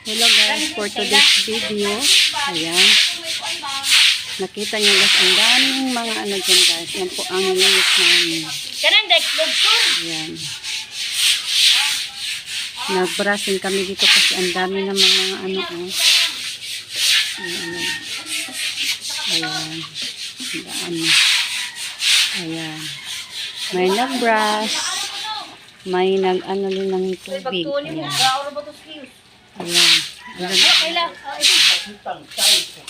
Hello guys, for today's video, ayan, nakita niyo guys, ang daming mga ano dyan guys, yan po ang linis namin, ayan. Nagbrasing kami dito kasi ang dami ng mga ano, oh. Ayan, ayan, daan. Ayan, may nagbrush, may nag ano din ng tubig, ayan, ayan. Ayan. Ah, ito.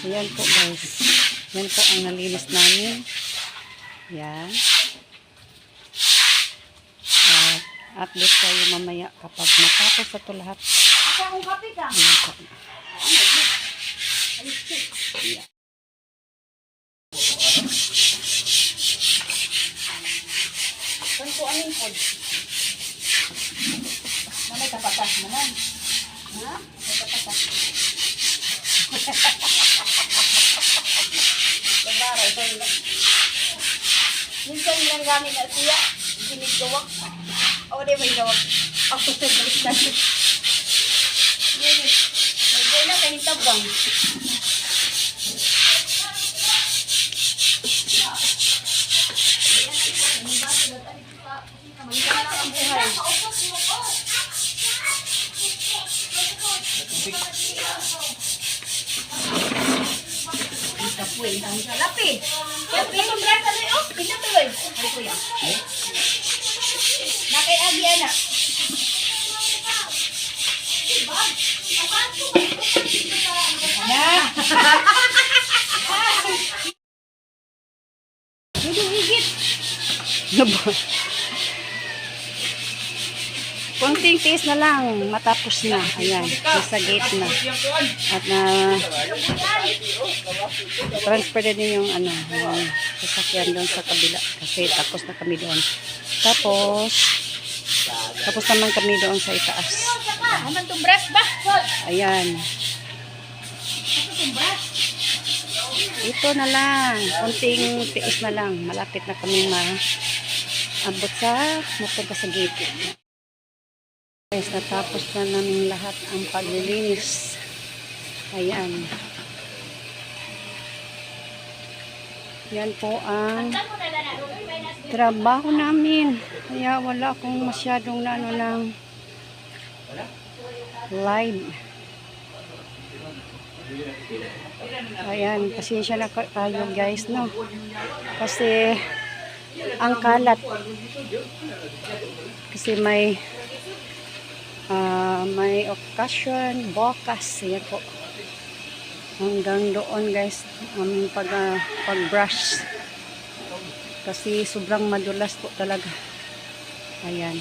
Ayan po guys. Yan po ang nalinis namin. Yan. At update kayo mamaya kapag matapos na ito lahat. Asa akong kape Ayan po. Anong pod? Mamay kapatas naman. Ha? May kapatas. Labara, ito yung Minsan lang gamit na siya. Sinigawak. O, di may gawak. Ako balik na. Yun. Nagyay na kahitabang. Kapoy, ang lapi. Lapi, ang brasa na yun. Pinatuloy. Ay, kuya. Nakay Abi, anak. Anak. Hindi higit. Ba? Konting tiis na lang. Matapos na. Ayan. Nasa gate na. At na transfer din yung ano, yung sasakyan doon sa kabila. Kasi tapos na kami doon. Tapos, tapos naman kami doon sa itaas. Ayan. Brush? Ito na lang. Konting tiis na lang. Malapit na kami ma abot sa mapunta sa gate. Guys, natapos na namin lahat ang paglilinis. Ayan. Yan po ang trabaho namin. Kaya wala akong masyadong na ano ng live. Ayan, pasensya na ka- kayo guys, no? Kasi ang kalat. Kasi may ah, may occasion, bukas. Yan po. Hanggang doon guys, aming pag, ah, pag-brush. Kasi sobrang madulas po talaga. Ayan.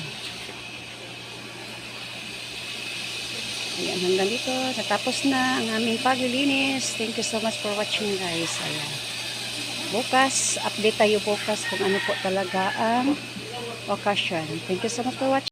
Ayan, hanggang dito. Natapos na ang aming paglilinis. Thank you so much for watching guys. Ayan. Bukas, update tayo bukas kung ano po talaga ang occasion. Thank you so much for watching.